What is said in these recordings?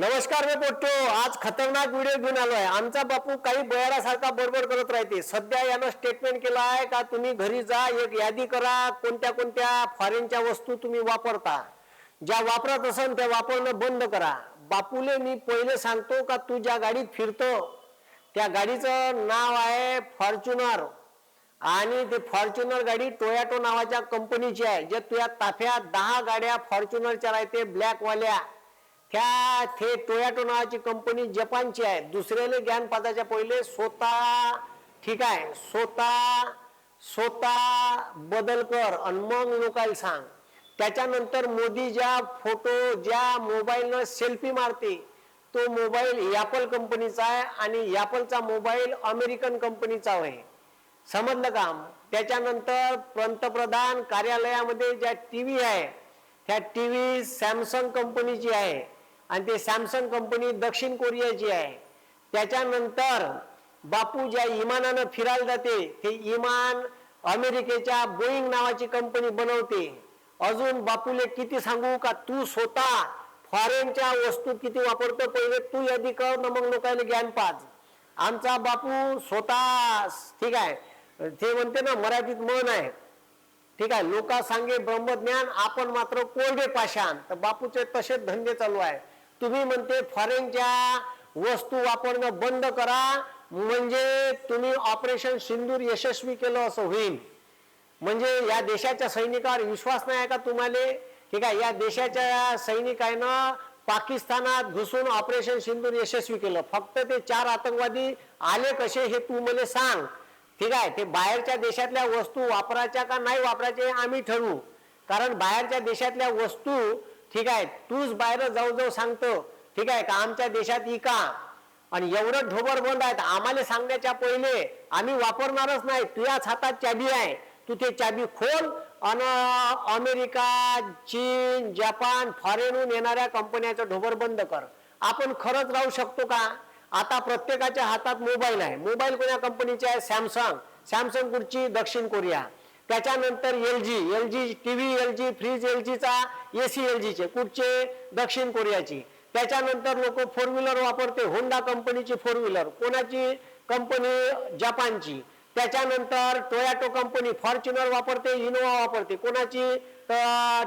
नमस्कार मी पोट्टो आज खतरनाक व्हिडिओ घेऊन आलो आहे आमचा बापू काही बयारासारखा बडबड करत राहते. सध्या यानं स्टेटमेंट केलं आहे का तुम्ही घरी जा एक यादी करा कोणत्या कोणत्या फॉरेनच्या वस्तू तुम्ही वापरता. ज्या वापरत असाल त्या वापरणं बंद करा. बापूले मी पहिले सांगतो का तू ज्या गाडीत फिरतो त्या गाडीचं नाव आहे फॉर्च्युनर. आणि ते फॉर्च्युनर गाडी टोयाटो नावाच्या कंपनीची आहे. जे तुझ्या ताफ्यात दहा गाड्या फॉर्च्युनरच्या राहते ब्लॅकवाल्या. त्या थे टोयाटो नावाची कंपनी जपानची आहे. दुसऱ्याने ज्ञानपादाच्या पहिले स्वतः ठीक आहे स्वतः स्वतः बदल कर आणि मग लोकांना सांग. त्याच्यानंतर मोदी ज्या फोटो ज्या मोबाईलनं सेल्फी मारते तो मोबाईल ॲपल कंपनीचा आहे आणि ॲपलचा मोबाईल अमेरिकन कंपनीचा आहे. समजलं का? त्याच्यानंतर पंतप्रधान कार्यालयामध्ये ज्या टी व्ही आहे त्या टी व्ही सॅमसंग कंपनीची आहे. आणि ते सॅमसंग कंपनी दक्षिण कोरियाची आहे. त्याच्यानंतर बापू ज्या इमानानं फिरायला जाते. ते इमान अमेरिकेच्या बोईंग नावाची कंपनी बनवते. अजून बापूले किती सांगू का? तू स्वतः फॉरेनच्या वस्तू किती वापरतो? पहिले तू यादी कर ना मग लोकांना ज्ञान पाच आमचा बापू स्वतः ठीक आहे. ते म्हणते ना मराठीत मन आहे. ठीक आहे लोका सांगे ब्रह्मज्ञान आपण मात्र कोरडे पाषाण. तर बापूचे तसेच धंदे चालू आहे तुम्ही म्हणते फॉरेनच्या वस्तू वापरणं बंद करा म्हणजे तुम्ही ऑपरेशन सिंदूर यशस्वी केलं असं होईल. म्हणजे या देशाच्या सैनिकावर विश्वास नाही आहे का तुम्हाला? ठीक आहे या देशाच्या सैनिकांना पाकिस्तानात घुसून ऑपरेशन सिंदूर यशस्वी केलं. फक्त ते चार आतंकवादी आले कसे हे तू मला सांग. ठीक आहे ते बाहेरच्या देशातल्या वस्तू वापरायच्या का नाही वापरायच्या आम्ही ठरवू. कारण बाहेरच्या देशातल्या वस्तू ठीक आहे तूच बाहेर जाऊ जाऊ सांगतो. ठीक आहे का आमच्या देशात इका आणि एवढं ढोबर बंद आहेत आम्हाला सांगण्याच्या पहिले आम्ही वापरणारच नाही. तुझ्याच हातात चाबी आहे. तू ते चाबी खोल आणि अमेरिका चीन जपान फॉरेनहून येणाऱ्या कंपन्याचं ढोबर बंद कर. आपण खरंच राहू शकतो का? आता प्रत्येकाच्या हातात मोबाईल आहे. मोबाईल कोण्या कंपनीचे आहे? सॅमसंग. सॅमसंग कुठची? दक्षिण कोरिया. त्याच्यानंतर L G L G T V L G fridge L जीचा ए सी एल जीचे कुठचे? दक्षिण कोरियाची. त्याच्यानंतर लोक फोर व्हीलर वापरते. होंडा कंपनीची फोर व्हीलर कोणाची? कंपनी जपानची. त्याच्यानंतर टोयाटो कंपनी फॉर्च्युनर वापरते इनोवा वापरते. कोणाची?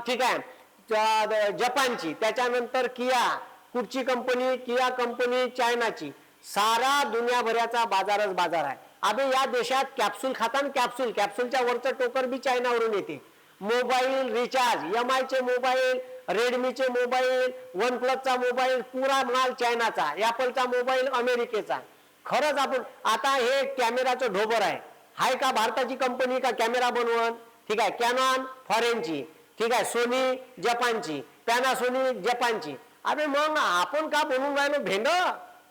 ठीक आहे. जपानची. त्याच्यानंतर किया कुठची कंपनी किया कंपनी चायनाची. सारा दुनियाभराचा बाजारच बाजार आहे. अगं या देशात कॅप्सूल खाताना कॅप्सूल कॅप्सूलच्या वरचं टोकर बी चायनावरून येते. मोबाईल रिचार्ज एम आयचे मोबाईल रेडमीचे मोबाईल वन प्लसचा मोबाईल पुरा माल चायनाचा ॲपलचा मोबाईल अमेरिकेचा खरंच आपण आता हे कॅमेराचं ढोबर आहे. हाय का भारताची कंपनी का कॅमेरा बनवण? ठीक आहे कॅनॉन फॉरेनची ठीक आहे सोनी जपानची पॅनासोनी जपानची अरे मग आपण का बनवून राहिलो भेंड?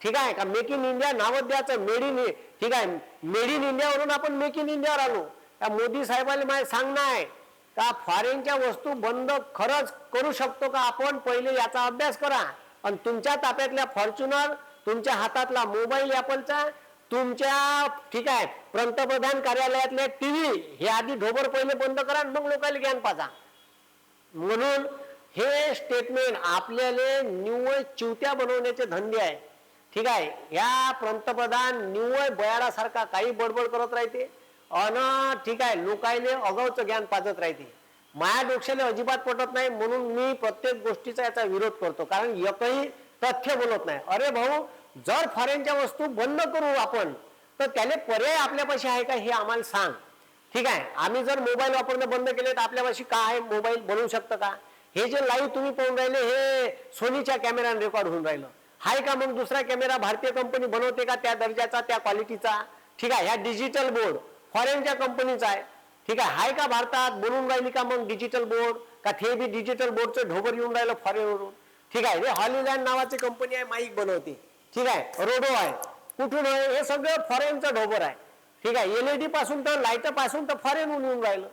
ठीक आहे का? मेक इन इंडिया नावं द्यायचं. मेड इन ठीक आहे. मेड इन इंडियावरून आपण मेक इन इंडियावर आलो. त्या मोदी साहेबांनी मला सांगणं आहे का फॉरेनच्या वस्तू बंद खरंच करू शकतो का आपण? पहिले याचा अभ्यास करा. आणि तुमच्या ताब्यातल्या फॉर्च्युनर तुमच्या हातातला मोबाईल ॲपलचा तुमच्या ठीक आहे पंतप्रधान कार्यालयातले टी व्ही हे आधी ढोबर पहिले बंद करा आणि मग लोकांना ज्ञान पाजा. म्हणून हे स्टेटमेंट आपल्याला निव्वळ चिवत्या बनवण्याचे धंदे आहे. ठीक आहे ह्या पंतप्रधान निव्वळ बयाडासारखा काही बडबड करत राहते अन ठीक आहे लोकायले अगावचं ज्ञान पाजत राहते. माया डोक्याला अजिबात पटत नाही म्हणून मी प्रत्येक गोष्टीचा याचा विरोध करतो. कारण एकही तथ्य बोलत नाही. अरे भाऊ जर फॉरेनच्या वस्तू बंद करू आपण तर त्याने पर्याय आपल्यापाशी आहे का हे आम्हाला सांग. ठीक आहे आम्ही जर मोबाईल वापरणं बंद केले तर आपल्यापाशी काय मोबाईल बनवू शकतं का? हे जे लाईव्ह तुम्ही पाहून राहिले हे सोनीच्या कॅमेऱ्याने रेकॉर्ड होऊन राहिलं. हाय का मग दुसरा कॅमेरा भारतीय कंपनी बनवते का त्या दर्जाचा त्या क्वालिटीचा ठीक आहे ह्या डिजिटल बोर्ड फॉरेनच्या कंपनीचा आहे ठीक आहे हाय का भारतात? बनवून राहिली का मग डिजिटल बोर्ड का ते बी डिजिटल बोर्डचं ढोबर येऊन राहिलं फॉरेनवरून ठीक आहे हे हॉलिलँड नावाची कंपनी आहे माईक बनवते. ठीक आहे रोडो आहे. कुठून आहे? हे सगळं फॉरेनचं ढोबर आहे. ठीक आहे एलईडी पासून तर लाइटपासून तर फॉरेनहून येऊन राहिलं.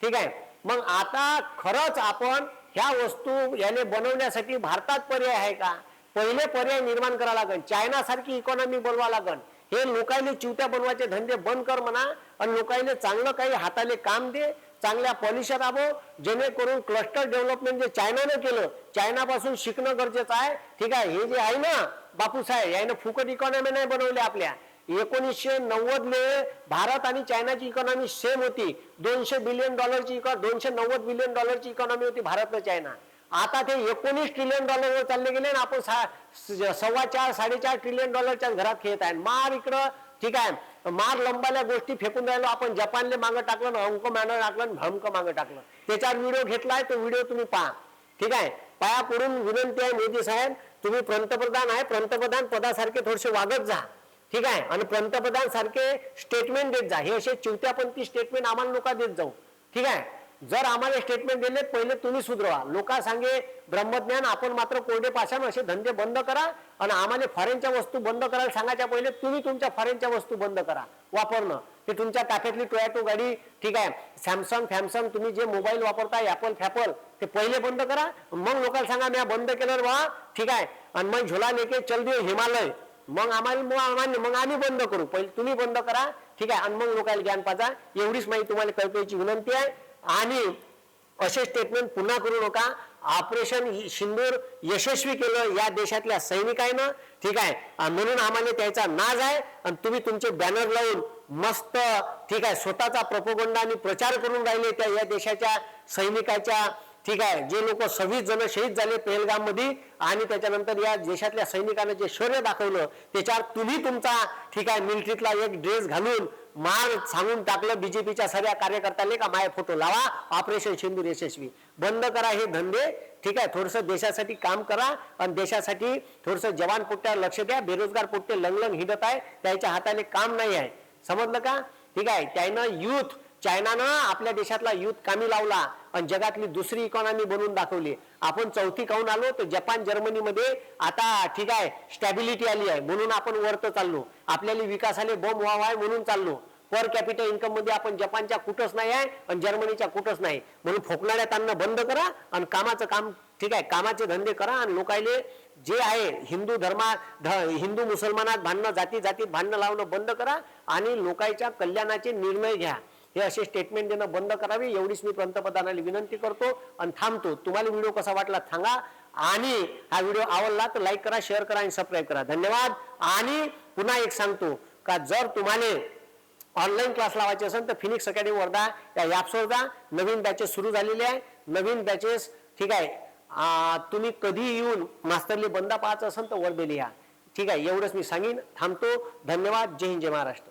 ठीक आहे मग आता खरंच आपण ह्या वस्तू याने बनवण्यासाठी भारतात पर्याय आहे का? पहिले पर्याय निर्माण करावा लागेल चायना सारखी इकॉनॉमी बनवा लागेल हे लोकांनी चिवत्या बनवायचे धंदे बंद कर म्हणा आणि लोकांनी चांगलं काही हाताले काम दे चांगल्या पॉलिशात राबव जेणेकरून क्लस्टर डेव्हलपमेंट जे चायनानं केलं चायनापासून शिकणं गरजेचं आहे. ठीक आहे हे जे आहे ना बापूसाहेब यानं फुकट इकॉनॉमी नाही बनवली आपल्या. एकोणीसशे नव्वदले भारत आणि चायनाची इकॉनॉमी सेम होती. दोनशे बिलियन डॉलरची दोनशे नव्वद बिलियन डॉलरची इकॉनॉमी होती भारत चायना. आता ते एकोणीस ट्रिलियन डॉलरवर चालले गेले आणि आपण सा- सव्वा चार साडेचार ट्रिलियन डॉलरच्या घरात खेळत आहे. मार इकडं ठीक आहे. मार लंबाल्या गोष्टी फेकून राहिलो. आपण जपानले मागं टाकलं अंक मागं टाकलं आणि भमक मागं टाकलं. त्याच्यावर व्हिडिओ घेतलाय तो व्हिडिओ तुम्ही पहा. ठीक आहे? पाया पडून विनंती आहे मोदी साहेब तुम्ही पंतप्रधान आहे पंतप्रधान पदासारखे थोडेसे वागत जा. ठीक आहे? आणि पंतप्रधान सारखे स्टेटमेंट देत जा. हे असे चिवत्यापंथी स्टेटमेंट आम्हाला लोक देत जाऊ. ठीक आहे? जर आम्हाला स्टेटमेंट दिले पहिले तुम्ही सुधरवा. लोका सांगे ब्रह्मज्ञान आपण मात्र कोरडे पाषाण असे धंदे बंद करा आणि आम्हाला फॉरेनच्या वस्तू बंद करायला सांगायच्या पहिले तुम्ही तुमच्या फॉरेनच्या वस्तू बंद करा. वापरणं ते तुमच्या ताफ्यातली टोयाटो गाडी ठीक आहे सॅमसंग फॅमसंग तुम्ही जे मोबाईल वापरताय ॲपल फॅपल ते पहिले बंद करा. मग लोकांना सांगा मी बंद केलं बा. ठीक आहे. आणि मग झोला लेके चल दे हिमालय. मग आम्हाला मग आम्हाला मग आम्ही बंद करू. पहिले तुम्ही बंद करा. ठीक आहे. आणि मग लोकांना ज्ञान पाजा. एवढीच माहिती तुम्हाला कळपायची विनंती आहे. आणि असे स्टेटमेंट पुन्हा करू नका. ऑपरेशन सिंदूर यशस्वी केलं या देशातल्या सैनिकांना ठीक आहे. म्हणून आम्हाला त्याचा नाज आहे. आणि तुम्ही तुमचे बॅनर लावून मस्त ठीक आहे स्वतःचा प्रपोगंडा आणि प्रचार करून राहिले त्या या देशाच्या सैनिकाच्या. ठीक आहे. जे लोक सव्वीस जण शहीद झाले पेहलगाममध्ये आणि त्याच्यानंतर या देशातल्या सैनिकांना जे शौर्य दाखवलं त्याच्यावर तुम्ही तुमचा ठीक आहे मिलिटरीतला एक ड्रेस घालून माल सांगून टाकलं बीजेपीच्या सगळ्या कार्यकर्त्यांनी का माय फोटो लावा? ऑपरेशन सिंदूर यशस्वी. बंद करा हे धंदे. ठीक आहे थोडस देशासाठी काम करा आणि देशासाठी थोडस जवान पोट्यावर लक्ष द्या. बेरोजगार पोट्टे लंगलंग हिंडत आहे. त्याच्या हाताने काम नाही आहे. समजलं का? ठीक आहे त्यानं युथ चायनानं आपल्या देशातला युद्ध कामी लावला आणि जगातली दुसरी इकॉनॉमी बनवून दाखवली. आपण चौथी काहून आलो? तर जपान जर्मनीमध्ये आता ठीक आहे स्टॅबिलिटी आली आहे. म्हणून आपण वरत चाललो. आपल्याला विकासाले बॉम्ब व्हावा आहे म्हणून चाललो. पर कॅपिटल इन्कममध्ये आपण जपानच्या कुठंच नाही आहे आणि जर्मनीच्या कुठंच नाही. म्हणून फोकणाऱ्या त्यांना बंद करा आणि कामाचं काम ठीक आहे कामाचे धंदे करा आणि लोकायले जे आहे हिंदू धर्मा ध- हिंदू मुसलमानात भांडणं जाती जातीत भांडणं लावणं बंद करा आणि लोकांच्या कल्याणाचे निर्णय घ्या. हे असे स्टेटमेंट देणं बंद करावे एवढीच मी पंतप्रधानाला विनंती करतो आणि थांबतो. तुम्हाला व्हिडिओ कसा वाटला सांगा. आणि हा व्हिडिओ आवडला तर लाईक करा शेअर करा आणि सबस्क्राईब करा. धन्यवाद. आणि पुन्हा एक सांगतो का जर तुम्हाला ऑनलाईन क्लास लावायचे असेल तर फिनिक्स अकॅडमी वर्धा या ॲप्सवर जा. नवीन बॅचेस सुरू झालेले आहे. नवीन बॅचेस ठीक आहे. तुम्ही कधी येऊन मास्तरली बंदा पाहायचं असेल तर वर्धेली या. ठीक आहे एवढंच मी सांगेन. थांबतो. धन्यवाद. जय हिंद जय महाराष्ट्र.